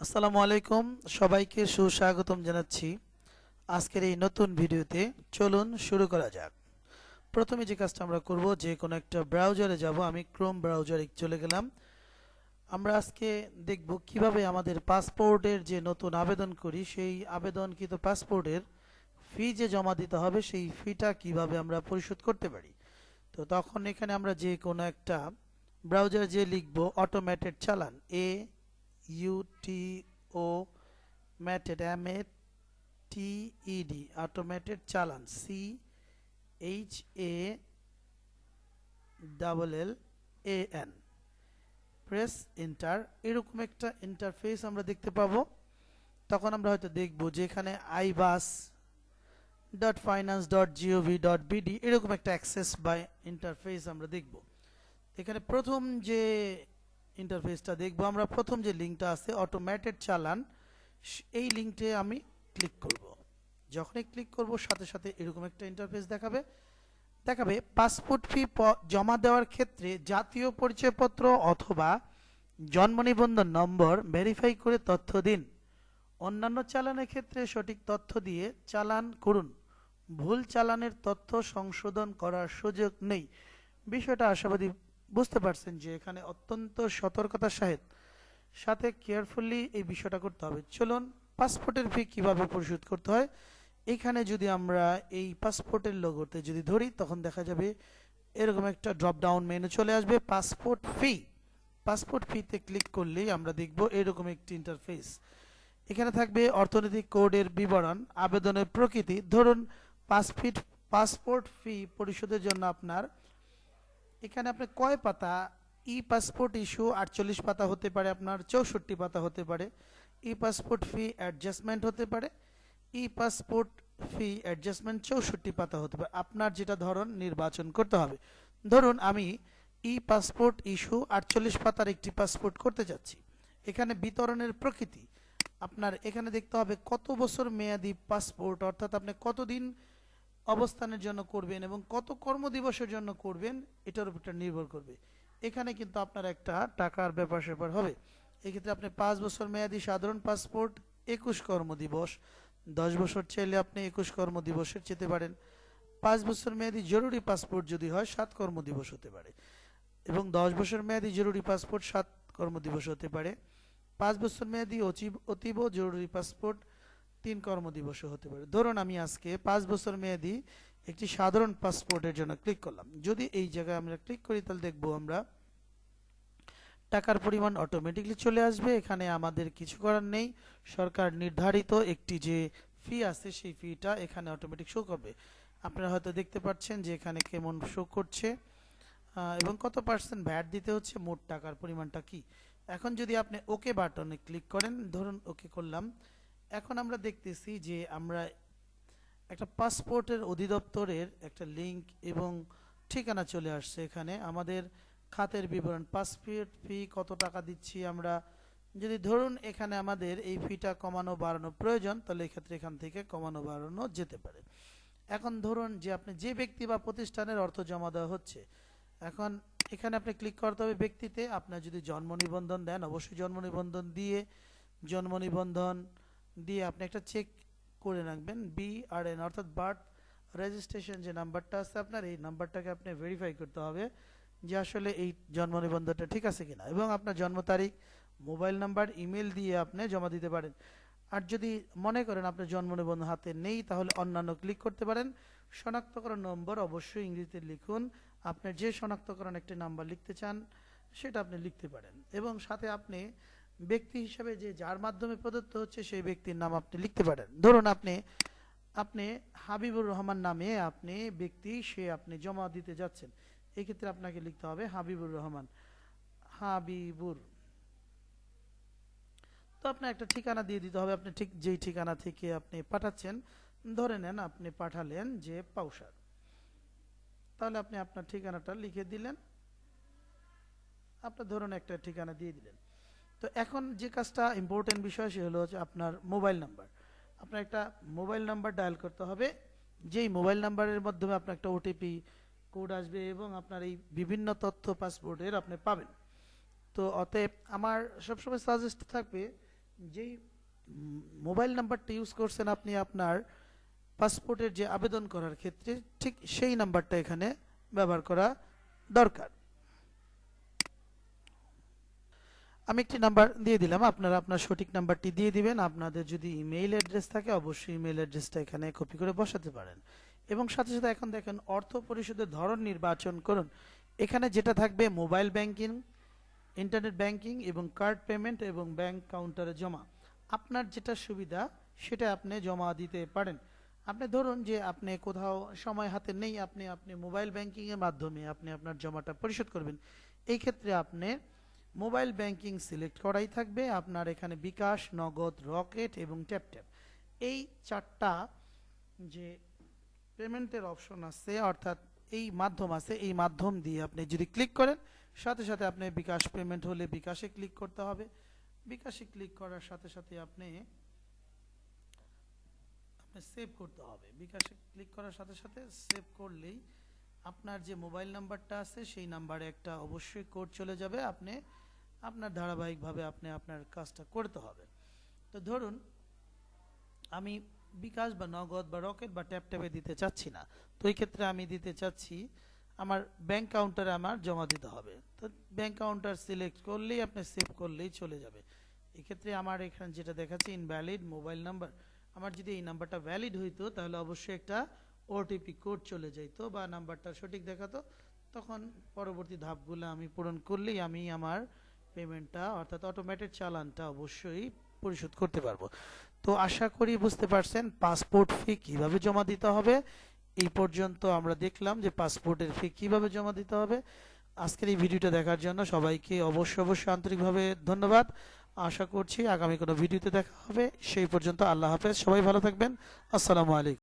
আসসালামু আলাইকুম, সবাইকে সুস্বাগতম জানাচ্ছি। আজকের এই নতুন ভিডিওতে চলুন শুরু করা যাক। প্রথমে যে কাজটা আমরা করব, যে কোনো একটা ব্রাউজারে যাব। আমি ক্রোম ব্রাউজারে চলে গেলাম। আমরা আজকে দেখব কীভাবে আমাদের পাসপোর্টের যে নতুন আবেদন করি, সেই আবেদনকৃত পাসপোর্টের ফি যে জমা দিতে হবে, সেই ফিটা কীভাবে আমরা পরিশোধ করতে পারি। তো তখন এখানে আমরা যে কোনো একটা ব্রাউজার যে লিখব automated challan A UTO mated M A T ED automated challan C H A double L A N press enter এরকম একটা ইন্টারফেস আমরা দেখতে পাবো। তখন আমরা হয়তো দেখব যে এখানে iBAS dot finance dot gov dot BD এরকম একটা অ্যাক্সেস বা ইন্টারফেস আমরা দেখব। এখানে প্রথম যে ইন্টারফেসটা দেখব। আমরা প্রথম যে লিঙ্কটা আছে অটোমেটেড চালান এই লিঙ্কটে আমি ক্লিক করব। যখনই ক্লিক করব, সাথে সাথে এরকম একটা ইন্টারফেস দেখাবে। দেখাবে পাসপোর্ট ফি জমা দেওয়ার ক্ষেত্রে জাতীয় পরিচয়পত্র অথবা জন্ম নিবন্ধন নম্বর ভেরিফাই করে তথ্য দিন। অন্যান্য চালানের ক্ষেত্রে সঠিক তথ্য দিয়ে চালান করুন। ভুল চালানের তথ্য সংশোধন করার সুযোগ নেই। বিষয়টা আশাবাদী বুঝতে পারছেন যে এখানে অত্যন্ত সতর্কতার সাথে সাথে কেয়ারফুলি এই বিষয়টা করতে হবে। চলুন পাসপোর্টের ফি কীভাবে পরিশোধ করতে হয়? এখানে যদি আমরা এই পাসপোর্টের লোগোতে যদি ধরি, তখন দেখা যাবে এরকম একটা ড্রপ ডাউন মেনু চলে আসবে পাসপোর্ট ফি পাসপোর্ট ফিতে ক্লিক করলেই আমরা দেখব এরকম একটি ইন্টারফেস এখানে থাকবে অর্থনৈতিক কোডের বিবরণ, আবেদনের প্রকৃতি। ধরুন পাঁচ ফিট পাসপোর্ট ফি পরিশোধের জন্য আপনার এখানে আপনি কয় পাতা? ই পাসপোর্ট ইস্যু আটচল্লিশ পাতা হতে পারে, আপনার চৌষট্টি পাতা হতে পারে। ই পাসপোর্ট ফি অ্যাডজাস্টমেন্ট হতে পারে, ই পাসপোর্ট ফি অ্যাডজাস্টমেন্ট চৌষট্টি পাতা হতে পারে। আপনার যেটা ধরন, নির্বাচন করতে হবে। ধরুন আমি ই পাসপোর্ট ইস্যু আটচল্লিশ পাতার একটি পাসপোর্ট করতে যাচ্ছি। এখানে বিতরণের প্রকৃতি। আপনার এখানে দেখতে হবে কত বছর মেয়াদি পাসপোর্ট অর্থাৎ আপনি কতদিন অবস্থানের জন্য করবেন এবং কত কর্মদিবসের জন্য করবেন, এটার উপর নির্ভর করবে। এখানে কিন্তু আপনার একটা টাকার ব্যাপার স্যাপার হবে। এক্ষেত্রে আপনি পাঁচ বছর মেয়াদি সাধারণ পাসপোর্ট, একুশ কর্মদিবস। দশ বছর চাইলে আপনি একুশ কর্মদিবসের যেতে পারেন। পাঁচ বছর মেয়াদি জরুরি পাসপোর্ট যদি হয়, সাত কর্মদিবস হতে পারে। এবং দশ বছর মেয়াদি জরুরি পাসপোর্ট, সাত কর্মদিবস হতে পারে। পাঁচ বছর মেয়াদি অতীব জরুরি পাসপোর্ট তিন কর্মদিবসও হতে পারে। ধরুন আমি আজকে পাঁচ বছর মেয়াদি একটি সাধারণ পাসপোর্টের জন্য ক্লিক করলাম। যদি এই জায়গায় আমরা ক্লিক করি, তাহলে দেখব আমরা টাকার পরিমাণ অটোমেটিকলি চলে আসবে। এখানে আমাদের কিছু করার নেই। সরকার নির্ধারিত একটি যে ফি আছে, সেই ফিটা এখানে অটোমেটিক শো করবে। আপনারা হয়তো দেখতে পাচ্ছেন যে এখানে কেমন শো করছে। এবং কত পার্সেন্ট ভ্যাট দিতে হচ্ছে, মোট টাকার পরিমাণটা কি? এখন যদি আপনি ওকে বাটনে ক্লিক করেন, ধরুন ওকে করলাম। এখন আমরা দেখতেছি যে আমরা একটা পাসপোর্টের অধিদপ্তরের একটা লিংক এবং ঠিকানা চলে আসছে এখানে। আমাদের খাতের বিবরণ, পাসপোর্ট ফি কত টাকা দিচ্ছি আমরা, যদি ধরুন এখানে আমাদের এই ফিটা কমানো বাড়ানো প্রয়োজন, তাহলে এক্ষেত্রে এখান থেকে কমানো বাড়ানো যেতে পারে। এখন ধরুন যে আপনি যে ব্যক্তি বা প্রতিষ্ঠানের অর্থ জমা দেওয়া হচ্ছে, এখন এখানে আপনি ক্লিক করতে হবে ব্যক্তিতে। আপনার যদি জন্ম নিবন্ধন দেন, অবশ্যই জন্ম নিবন্ধন দিয়ে জন্ম নিবন্ধন দিয়ে আপনি একটা চেক করে রাখবেন বি আর এন অর্থাৎ বার্থ রেজিস্ট্রেশন যে নাম্বারটা আছে আপনার, এই নাম্বারটাকে আপনি ভেরিফাই করতে হবে যে আসলে এই জন্ম নিবন্ধনটা ঠিক আছে কিনা এবং আপনার জন্ম তারিখ মোবাইল নাম্বার ইমেল দিয়ে আপনি জমা দিতে পারেন। আর যদি মনে করেন আপনার জন্ম নিবন্ধন হাতে নেই, তাহলে অন্যান্য ক্লিক করতে পারেন। শনাক্তকরণ নম্বর অবশ্যই ইংরেজিতে লিখুন। আপনার যে শনাক্তকরণ একটি নাম্বার লিখতে চান, সেটা আপনি লিখতে পারেন। এবং সাথে আপনি ব্যক্তি হিসাবে যে যার মাধ্যমে প্রদত্ত হচ্ছে সেই ব্যক্তির নাম আপনি লিখতে পারেন। ধরুন আপনি আপনি হাবিবুর রহমান নামে আপনি ব্যক্তি, সে আপনি জমা দিতে যাচ্ছেন। এক্ষেত্রে আপনাকে লিখতে হবে হাবিবুর রহমান। হাবিবুর। তো আপনার একটা ঠিকানা দিয়ে দিতে হবে। আপনি ঠিক যেই ঠিকানা থেকে আপনি পাঠাচ্ছেন, ধরে নেন আপনি পাঠালেন যে পাউসার তাহলে আপনি আপনার ঠিকানাটা লিখে দিলেন। আপনার ধরুন একটা ঠিকানা দিয়ে দিলেন। তো এখন যে কাজটা ইম্পর্টেন্ট বিষয় সে হলো হচ্ছে আপনার মোবাইল নাম্বার আপনার একটা মোবাইল নাম্বার ডায়াল করতে হবে। যেই মোবাইল নাম্বারের মাধ্যমে আপনার একটা ওটিপি কোড আসবে এবং আপনার এই বিভিন্ন তথ্য পাসপোর্টের আপনি পাবেন। তো অতএব আমার সবসময় সাজেস্ট থাকবে, যেই মোবাইল নাম্বারটা ইউজ করছেন আপনি আপনার পাসপোর্টের যে আবেদন করার ক্ষেত্রে, ঠিক সেই নাম্বারটা এখানে ব্যবহার করা দরকার। আমি একটি নাম্বার দিয়ে দিলাম। আপনারা আপনার সঠিক নাম্বারটি দিয়ে দিবেন। আপনাদের যদি ইমেইল অ্যাড্রেস থাকে, অবশ্যই ইমেইল অ্যাড্রেসটা এখানে কপি করে বসাতে পারেন। এবং সাথে সাথে এখন দেখেন, অর্থ পরিশোধের ধরন নির্বাচন করুন। এখানে যেটা থাকবে, মোবাইল ব্যাংকিং, ইন্টারনেট ব্যাংকিং এবং কার্ড পেমেন্ট এবং ব্যাংক কাউন্টারে জমা। আপনার যেটা সুবিধা, সেটা আপনি জমা দিতে পারেন। আপনি ধরুন যে আপনি কোথাও সময় হাতে নেই, আপনি আপনি মোবাইল ব্যাংকিং এর মাধ্যমে আপনি আপনার জমাটা পরিশোধ করবেন। এই ক্ষেত্রে আপনি মোবাইল ব্যাংকিং সিলেক্ট করাই থাকবে। আপনার এখানে বিকাশ, নগদ, রকেট এবং ট্যাপ ট্যাপ। এই চারটা যে পেমেন্টের অপশন আছে, অর্থাৎ এই মাধ্যম আছে, এই মাধ্যম দিয়ে আপনি যদি ক্লিক করেন, সাথে সাথে আপনি বিকাশ পেমেন্ট হলে বিকাশে ক্লিক করতে হবে। বিকাশে ক্লিক করার সাথে সাথে আপনি সেভ করতে হবে। বিকাশে ক্লিক করার সাথে সাথে সেভ করলেই আপনার যে মোবাইল নাম্বারটা আছে, সেই নাম্বারে একটা অবশ্যই কোড চলে যাবে। আপনি আপনার ধারাবাহিকভাবে আপনি আপনার কাজটা করতে হবে। তো ধরুন, আমি বিকাশ বা নগদ বা রকেট বা ট্যাপ ট্যাপে দিতে চাচ্ছি না। তো এই ক্ষেত্রে আমি দিতে চাচ্ছি, আমার ব্যাংক কাউন্টারে আমার জমা দিতে হবে। তো ব্যাংক কাউন্টার সিলেক্ট করলেই, আপনি সেভ করলেই চলে যাবে। এক্ষেত্রে আমার এখানে যেটা দেখাচ্ছে ইনভ্যালিড মোবাইল নাম্বার আমার যদি এই নাম্বারটা ভ্যালিড হইতো, তাহলে অবশ্যই একটা ওটিপি কোড চলে যাইতো বা নাম্বারটা সঠিক দেখাতো। তখন পরবর্তী ধাপগুলো আমি পূরণ করলেই আমি আমার পেমেন্টটা অর্থাৎ অটোমেটেড চালানটা অবশ্যই পরিশোধ করতে পারব। তো আশা করি বুঝতে পারছেন পাসপোর্ট ফি কীভাবে জমা দিতে হবে। এই পর্যন্ত আমরা দেখলাম যে পাসপোর্টের ফি কীভাবে জমা দিতে হবে। আজকের এই ভিডিওটা দেখার জন্য সবাইকে অবশ্যই অবশ্যই আন্তরিকভাবে ধন্যবাদ। আশা করছি আগামী কোনো ভিডিওতে দেখা হবে। সেই পর্যন্ত আল্লাহ হাফেজ। সবাই ভালো থাকবেন। আসসালামু আলাইকুম।